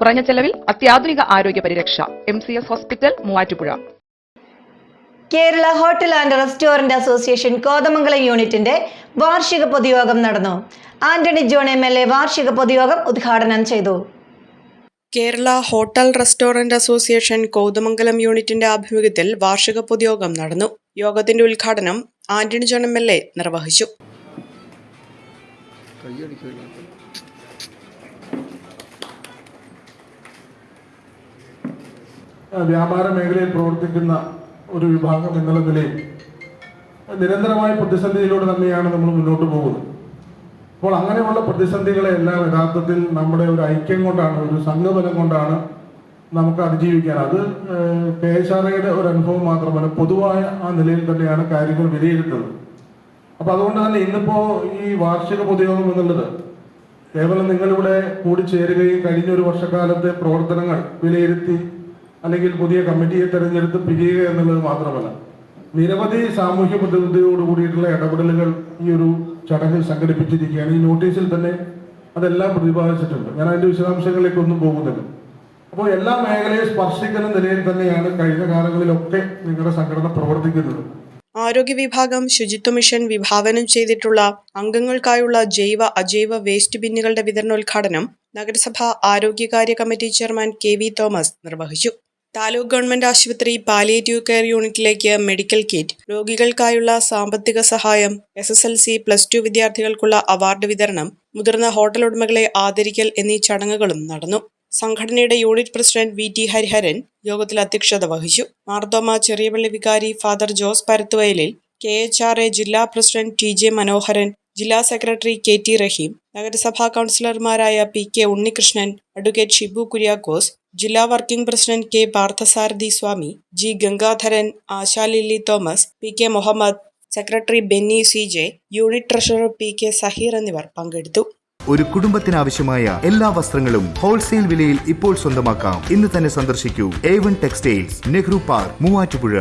കുറഞ്ഞ ചെലവിൽ അത്യാധുനിക ആരോഗ്യ പരിരക്ഷ. M C S hospital Muvattupuzha. Kerala hotel and restaurant association Kothamangalam യൂണിറ്റിന്റെ വാർഷിക പൊതുയോഗം നടന്നു. Antony John M L A വാർഷിക പൊതുയോഗം ഉദ്ഘാടനം ചെയ്തു. Kerala hotel restaurant association Kothamangalam യൂണിറ്റിന്റെ ആഭിമുഖ്യത്തിൽ വാർഷിക പൊതുയോഗം നടന്നു. യോഗത്തിന്റെ ഉദ്ഘാടനം Antony John M L A നിർവഹിച്ചു. വ്യാപാര മേഖലയിൽ പ്രവർത്തിക്കുന്ന ഒരു വിഭാഗം എന്നുള്ള നിലയിൽ നിരന്തരമായ പ്രതിസന്ധിയിലൂടെ തന്നെയാണ് നമ്മൾ മുന്നോട്ട് പോകുന്നത്. അപ്പോൾ അങ്ങനെയുള്ള പ്രതിസന്ധികളെ എല്ലാം യഥാർത്ഥത്തിൽ നമ്മുടെ ഒരു ഐക്യം കൊണ്ടാണ് ഒരു സംഘബലം കൊണ്ടാണ് നമുക്ക് അതിജീവിക്കാൻ. അത് കെ എസ് ആർ ഐയുടെ ഒരു അനുഭവം മാത്രമല്ല പൊതുവായ ആ നിലയിൽ തന്നെയാണ് കാര്യങ്ങൾ വിലയിരുത്തുന്നത്. അപ്പൊ അതുകൊണ്ട് തന്നെ ഇന്നിപ്പോ ഈ വാർഷിക പൊതുയോഗം എന്നുള്ളത് കേവലം നിങ്ങളിവിടെ കൂടിച്ചേരുകയും കഴിഞ്ഞ ഒരു വർഷക്കാലത്തെ പ്രവർത്തനങ്ങൾ വിലയിരുത്തി അല്ലെങ്കിൽ പുതിയ കമ്മിറ്റിയെ തെരഞ്ഞെടുത്ത് പിരിയുക എന്നുള്ളത് മാത്രമല്ല. നിരവധി സാമൂഹ്യ പ്രതിബദ്ധതയോട് കൂടിയിട്ടുള്ള ഇടപെടലുകൾ ഈ ഒരു ചടങ്ങിൽ സംഘടിപ്പിച്ചിരിക്കുകയാണ്. ഈ നോട്ടീസിൽ തന്നെ അതെല്ലാം പ്രതിപാദിച്ചിട്ടുണ്ട്. ഞാൻ അതിന്റെ വിശദാംശങ്ങളിലേക്ക് ഒന്നും പോകുന്നില്ല. അപ്പോൾ എല്ലാ മേഖലയെ സ്പർശിക്കുന്ന നിലയിൽ തന്നെയാണ് കഴിഞ്ഞ കാലങ്ങളിലൊക്കെ നിങ്ങളുടെ സംഘടന പ്രവർത്തിക്കുന്നത്. ആരോഗ്യ വിഭാഗം ശുചിത്വ മിഷൻ വിഭാവനം ചെയ്തിട്ടുള്ള അംഗങ്ങൾക്കായുള്ള ജൈവ അജൈവ വേസ്റ്റ് ബിന്നുകളുടെ വിതരണോദ്ഘാടനം നഗരസഭ ആരോഗ്യകാര്യ committee chairman K V Thomas നിർവഹിച്ചു. താലൂക്ക് ഗവൺമെന്റ് ആശുപത്രി പാലിയേറ്റീവ് കെയർ യൂണിറ്റിലേക്ക് മെഡിക്കൽ കിറ്റ് രോഗികൾക്കായുള്ള സാമ്പത്തിക സഹായം S S L C plus two വിദ്യാർത്ഥികൾക്കുള്ള അവാർഡ് വിതരണം മുതിർന്ന ഹോട്ടൽ ഉടമകളെ ആദരിക്കൽ എന്നീ ചടങ്ങുകളും നടന്നു. സംഘടനയുടെ unit president V T Hariharan യോഗത്തിൽ അധ്യക്ഷത വഹിച്ചു. മാർത്തോമ ചെറിയപള്ളി വികാരി father Jose Parathuvayalil K H R A ജില്ലാ പ്രസിഡന്റ് ടി ജെ മനോഹരൻ ജില്ലാ സെക്രട്ടറി കെ ടി റഹീം നഗരസഭാ കൗൺസിലർമാരായ P K Unnikrishnan advocate Shibu Kuriakose ജില്ലാ working president K Parthasarathy Swami G Gangadharan Asha Lilly Thomas P K Muhammad secretary Benny C J unit treasurer P K Saheer എന്നിവർ പങ്കെടുത്തു. ഒരു കുടുംബത്തിനാവശ്യമായ എല്ലാ വസ്ത്രങ്ങളും wholesale വിലയിൽ ഇപ്പോൾ സ്വന്തമാക്കാം. ഇന്ന് തന്നെ സന്ദർശിക്കൂ. A one textiles Nehru park Muvattupuzha.